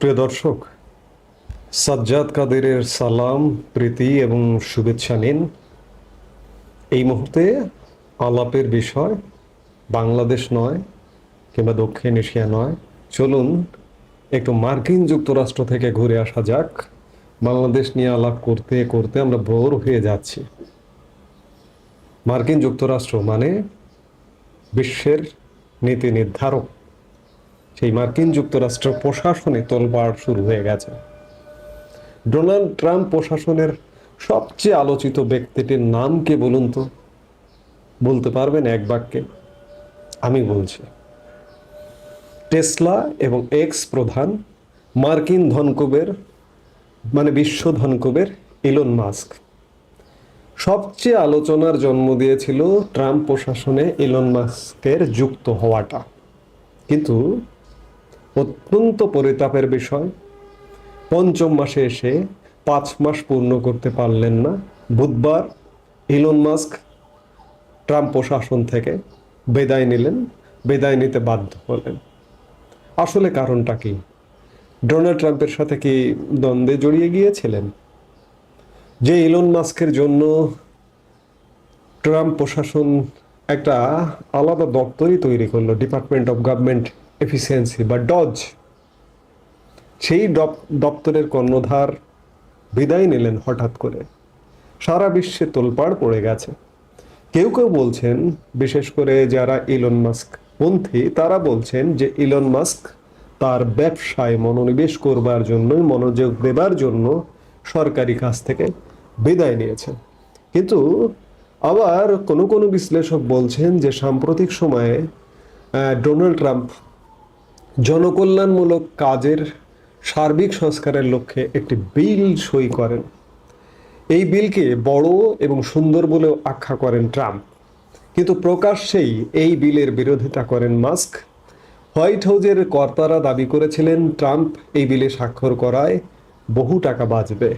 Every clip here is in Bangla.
প্রিয় দর্শক, সাজ্জাদ কাদেরের সালাম, প্রীতি এবং শুভেচ্ছা নিন। এই মুহূর্তে আলাপের বিষয় বাংলাদেশ নয় কিংবা দক্ষিণ এশিয়া নয়। চলুন একটু মার্কিন যুক্তরাষ্ট্র থেকে ঘুরে আসা যাক। বাংলাদেশ নিয়ে আলাপ করতে করতে আমরা বোর হয়ে যাচ্ছি। মার্কিন যুক্তরাষ্ট্র মানে বিশ্বের নীতি নির্ধারক। সেই মার্কিন যুক্তরাষ্ট্র প্রশাসনে তোলপাড় শুরু হয়ে গেছে। ডোনাল্ড ট্রাম্প প্রশাসনের সবচেয়ে আলোচিত ব্যক্তিটির নাম কে বলুন তো? বলতে পারবেন এক বাক্যে, আমি বলছি। টেসলা এবং এক্স প্রধান মার্কিন ধনকুবের মানে বিশ্ব ধনকুবের ইলন মাস্ক। সবচেয়ে আলোচনার জন্ম দিয়েছিল ট্রাম্প প্রশাসনে ইলন মাস্কের যুক্ত হওয়াটা। কিন্তু অত্যন্ত পরিতাপের বিষয়। পঞ্চম মাসে এসে পাঁচ মাস পূর্ণ করতে পারলেন না। বুধবার ইলন মাস্ক ট্রাম্প প্রশাসন থেকে বেদায় নিলেন, বেদায় নিতে বাধ্য হলেন। আসলে কারণটা কি? ডোনাল্ড ট্রাম্পের সাথে কি দ্বন্দ্বে জড়িয়ে গিয়েছিলেন? যে ইলন মাস্কের জন্য ট্রাম্প প্রশাসন একটা আলাদা দপ্তরই তৈরি করল ডিপার্টমেন্ট অফ গভর্নমেন্ট এফিসিয়েন্সি বা ডজ সেই দপ- দপ্তরের কর্ণধার বিদায় নিলেন হঠাৎ করে। সারা বিশ্বে তোলপাড় পড়ে গেছে। কেউ কেউ বলছেন, বিশেষ করে যারা ইলন মাস্ক পন্থী, তারা বলছেন যে ইলন মাস্ক তার ব্যবসায় মনোনিবেশ করবার জন্য মনোযোগ দেবার জন্য সরকারি কাজ থেকে বিদায় নিয়েছেন। কিন্তু আবার কোনো কোনো বিশ্লেষক বলছেন যে সাম্প্রতিক সময়ে ডোনাল্ড ট্রাম্প জনকল্যাণমূলক কাজের সার্বিক সংস্কারের লক্ষ্যে একটি বিল সই করেন। এই বিলকে বড় এবং সুন্দর বলেও আখ্যা করেন ট্রাম্প। কিন্তু প্রকাশ্যেই এই বিলের বিরোধিতা করেন মাস্ক। হোয়াইট হাউজের কর্তারা দাবি করেছিলেন, ট্রাম্প এই বিলে স্বাক্ষর করায় বহু টাকা বাঁচবে।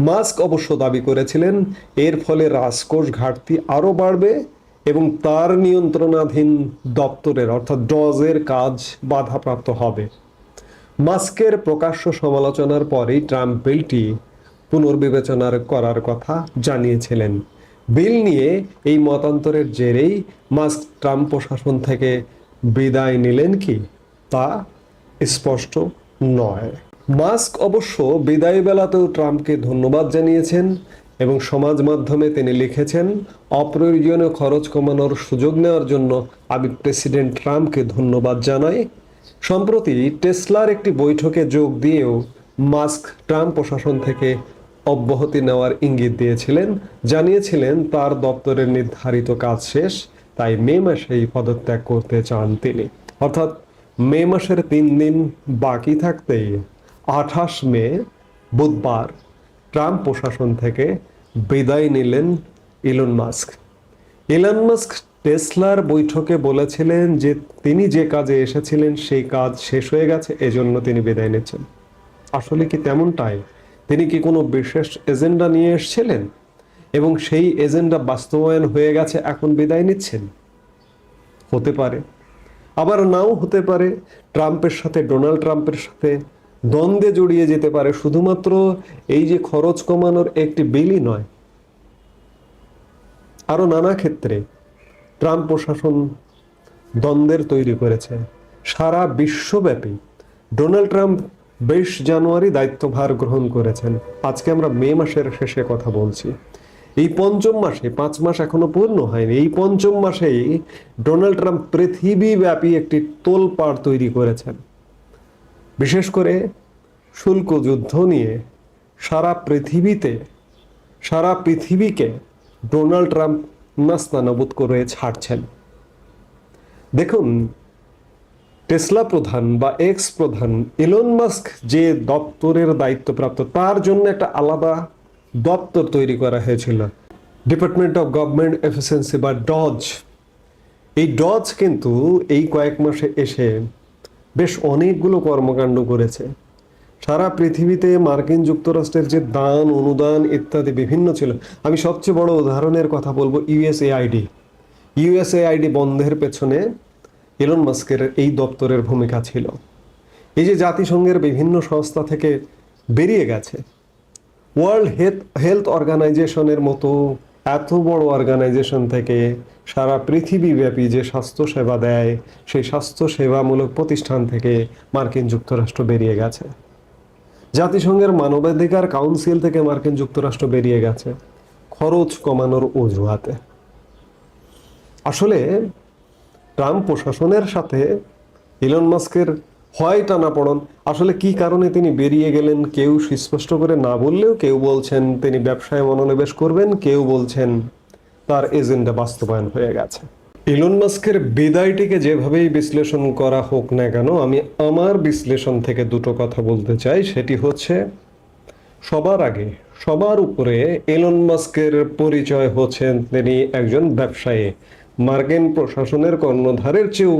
মাস্ক অবশ্য দাবি করেছিলেন, এর ফলে রাজকোষ ঘাটতি আরও বাড়বে এবং তার নিয়ন্ত্রণাধীন দপ্তরের, অর্থাৎ ডজের কাজ বাধাপ্রাপ্ত হবে। মাস্কের প্রকাশ্য সমালোচনার পরেই ট্রাম্প বিলটি পুনর্বিবেচনার করার কথা জানিয়েছিলেন। বিল নিয়ে এই মতান্তরের জেরেই মাস্ক ট্রাম্প প্রশাসন থেকে বিদায় নিলেন কি, তা স্পষ্ট নয়। মাস্ক অবশ্য বিদায় বেলাতেও ট্রাম্পকে ধন্যবাদ জানিয়েছেন। এবং সমাজ মাধ্যমে তিনি লিখেছেন, অপ্রয়োজনীয় খরচ কমানোর সুযোগ নেওয়ার জন্য আমি প্রেসিডেন্ট ট্রাম্পকে ধন্যবাদ জানাই। সম্প্রতি টেসলার একটি বৈঠকে যোগ দিয়েও মাস্ক ট্রাম্প প্রশাসন থেকে অব্যাহতি নেওয়ার ইঙ্গিত দিয়েছিলেন। জানিয়েছিলেন, তার দপ্তরের নির্ধারিত কাজ শেষ, তাই মে মাসেই পদত্যাগ করতে চান তিনি। অর্থাৎ মে মাসের তিন দিন বাকি থাকতেই আঠাশ মে বুধবার ট্রাম্প প্রশাসন থেকে বিদায় নিলেন ইলন মাস্ক। ইলন মাস্ক টেসলার বৈঠকে বলেছিলেন যে তিনি যে কাজে এসেছিলেন সেই কাজ শেষ হয়ে গেছে, এজন্য তিনি বিদায় নিচ্ছেন। আসলে কি তেমনটাই? তিনি কি কোনো বিশেষ এজেন্ডা নিয়ে এসেছিলেন? এবং সেই এজেন্ডা বাস্তবায়ন হয়ে গেছে, এখন বিদায় নিচ্ছেন? হতে পারে। আবার নাও হতে পারে, ট্রাম্পের সাথে, ডোনাল্ড ট্রাম্পের সাথে দ্বন্দ্বে জড়িয়ে যেতে পারে। শুধুমাত্র এই যে খরচ কমানোর একটি বিলই নয়, আরও নানা ক্ষেত্রে ট্রাম্প প্রশাসন দ্বন্দ্বের তৈরি করেছে। সারা বিশ্বব্যাপী ডোনাল্ড ট্রাম্প বিশ জানুয়ারি দায়িত্বভার গ্রহণ করেছেন। আজকে আমরা মে মাসের শেষে কথা বলছি। এই পঞ্চম মাসে, পাঁচ মাস এখনও পূর্ণ হয়নি, এই পঞ্চম মাসেই ডোনাল্ড ট্রাম্প পৃথিবীব্যাপী একটি তোলপাড় তৈরি করেছেন। বিশেষ করে শুল্ক যুদ্ধ নিয়ে সারা পৃথিবীতে, সারা পৃথিবীকে ডোনাল্ড ট্রাম্প নাস্তানাবুদ করে ছাড়ছেন। দেখুন, টেসলা প্রধান বা এক্স প্রধান ইলন মাস্ক যে দপ্তরের দায়িত্বপ্রাপ্ত, তার জন্য একটা আলাদা দপ্তর তৈরি করা হয়েছিল। ডিপার্টমেন্ট অফ গভর্নমেন্ট এফিসিয়েন্সি বা ডজ। এই ডজ কিন্তু এই কয়েক মাসে এসে বেশ অনেকগুলো কর্মকাণ্ড করেছে। সারা পৃথিবীতে মার্কিন যুক্তরাষ্ট্রের যে দান, অনুদান ইত্যাদি বিভিন্ন ছিল। আমি সবচেয়ে বড় উদাহরণের কথা বলব ইউএসএআইডি ইউএসএআইডি বন্ধের পেছনে এলন মাস্কের এই দপ্তরের ভূমিকা ছিল। এই যে জাতিসংঘের বিভিন্ন সংস্থা থেকে বেরিয়ে গেছে। ওয়ার্ল্ড হেলথ হেলথ অর্গানাইজেশনের মতো এত বড় অর্গানাইজেশন থেকে সারা পৃথিবীব্যাপী যে স্বাস্থ্য সেবা দেয়, সেই স্বাস্থ্য সেবামূলক প্রতিষ্ঠান থেকে মার্কিন যুক্তরাষ্ট্র বেরিয়ে গেছে। জাতিসংঘের মানবাধিকার কাউন্সিল থেকে মার্কিন যুক্তরাষ্ট্র বেরিয়ে গেছে, খরচ কমানোর অজুহাতে। আসলে ট্রাম্প প্রশাসনের সাথে ইলন মাস্কের হয় টানাপড়ন আসলে কি কারণে তিনি বেরিয়ে গেলেন কেউ সুস্পষ্ট করে না বললেও কেউ বলছেন তিনি ব্যবসায় মনোনিবেশ করবেন, কেউ বলছেন তার এজেন্ডা বাস্তবায়ন হয়ে গেছে। ইলন মাস্কের বিদায়টিকে যেভাবেই বিশ্লেষণ করা হোক না কেন, আমি আমার বিশ্লেষণ থেকে দুটো কথা বলতে চাই। সেটি হচ্ছে, সবার আগে, সবার উপরে এলন মাস্কের পরিচয় হচ্ছেন তিনি একজন ব্যবসায়ী। মার্কিন প্রশাসনের কর্ণধারের চেয়েও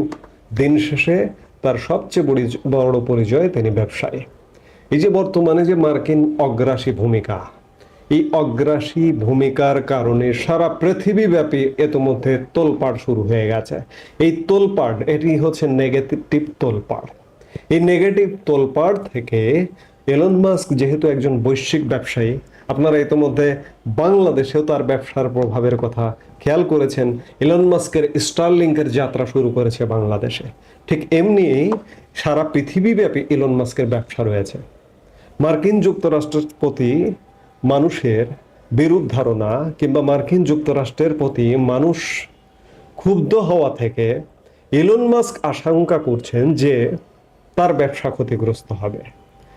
দিন শেষে তার সবচেয়ে বড়ি- পরিচয় তিনি ব্যবসায়ী। এই যে বর্তমানে যে মার্কিন অগ্রাসী ভূমিকা, এই অগ্রাসী ভূমিকার কারণে সারা পৃথিবীব্যাপী ইতোমধ্যে তোলপাড় শুরু হয়ে গেছে। এই তোলপাড়, এটি হচ্ছে নেগেটিভ তোলপাড়। এই নেগেটিভ তোলপাড় থেকে এলন মাস্ক যেহেতু একজন বৈশ্বিক ব্যবসায়ী, আপনারা ইতোমধ্যে বাংলাদেশেও তার ব্যবসার প্রভাবের কথা খেয়াল করেছেন। এলন মাস্কের স্টারলিংকের যাত্রা শুরু করেছে বাংলাদেশে। ঠিক এমনিই সারা পৃথিবীব্যাপী এলন মাস্কের ব্যবসা রয়েছে। মার্কিন যুক্তরাষ্ট্রের প্রতি মানুষের বিরূপ ধারণা কিংবা মার্কিন যুক্তরাষ্ট্রের প্রতি মানুষ ক্ষুব্ধ হওয়া থেকে ইলন মাস্ক আশঙ্কা করছেন যে তার ব্যবসা ক্ষতিগ্রস্ত হবে।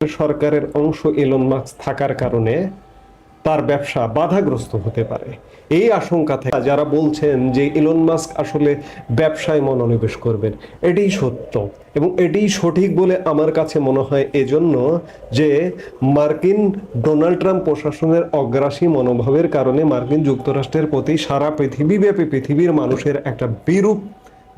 সরকারের অংশ ইলন মাস্ক থাকার কারণে তার ব্যবসা বাধাগ্রস্ত হতে পারে। এই আশঙ্কা থেকে যারা বলছেন যে ইলন মাস্ক আসলে ব্যবসায় মনোনিবেশ করবেন, এটাই সত্য এবং এটাই সঠিক বলে আমার কাছে মনে হয় এজন্য যে মার্কিন ডোনাল্ড ট্রাম্প প্রশাসনের অগ্রাসী মনোভাবের কারণে মার্কিন যুক্তরাষ্ট্রের প্রতি সারা পৃথিবীব্যাপী পৃথিবীর মানুষের একটা বিরূপ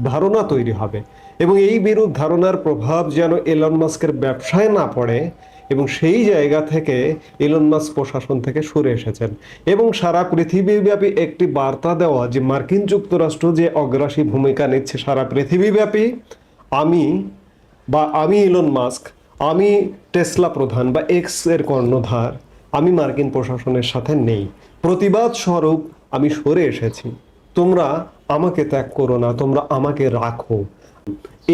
ধারণা তৈরি হবে এবং এই বিরূপ ধারণার প্রভাব যেন এলন মাস্কের ব্যবসায় না পড়ে এবং সেই জায়গা থেকে ইলন মাস্ক প্রশাসন থেকে সরে এসেছেন। এবং সারা পৃথিবীব্যাপী একটি বার্তা দেওয়া যে মার্কিন যুক্তরাষ্ট্র যে অগ্রাসী ভূমিকা নিচ্ছে সারা পৃথিবীব্যাপী, আমি বা আমি ইলন মাস্ক আমি টেসলা প্রধান বা এক্সের কর্ণধার, আমি মার্কিন প্রশাসনের সাথে নেই। প্রতিবাদ স্বরূপ আমি সরে এসেছি। তোমরা আমাকে ত্যাগ করো না, তোমরা আমাকে রাখো।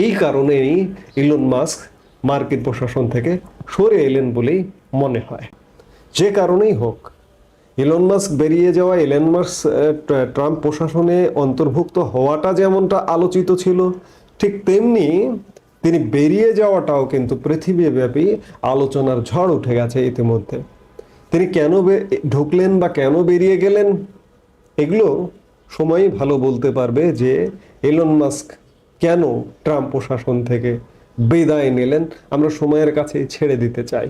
এই কারণেই ইলন মাস্ক মার্কিন প্রশাসন থেকে সরে এলেন বলেই মনে হয়। যে কারণেই হোক, ইলন মাস্ক বেরিয়ে যাওয়া ইলন মাস্ক ট্রাম্প প্রশাসনে অন্তর্ভুক্ত হওয়াটা যেমনটা আলোচিত ছিল, ঠিক তেমনি তিনি বেরিয়ে যাওয়াটাও কিন্তু পৃথিবীব্যাপী আলোচনার ঝড় উঠে গেছে ইতিমধ্যে। তিনি কেন ঢুকলেন বা কেন বেরিয়ে গেলেন, এগুলো সময়ই ভালো বলতে পারবে যে এলন মাস্ক কেন ট্রাম্প প্রশাসন থেকে বিদায় নিলেন, আমরা সময়ের কাছে ছেড়ে দিতে চাই।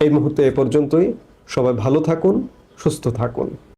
এই মুহূর্তে এ পর্যন্তই। সবাই ভালো থাকুন, সুস্থ থাকুন।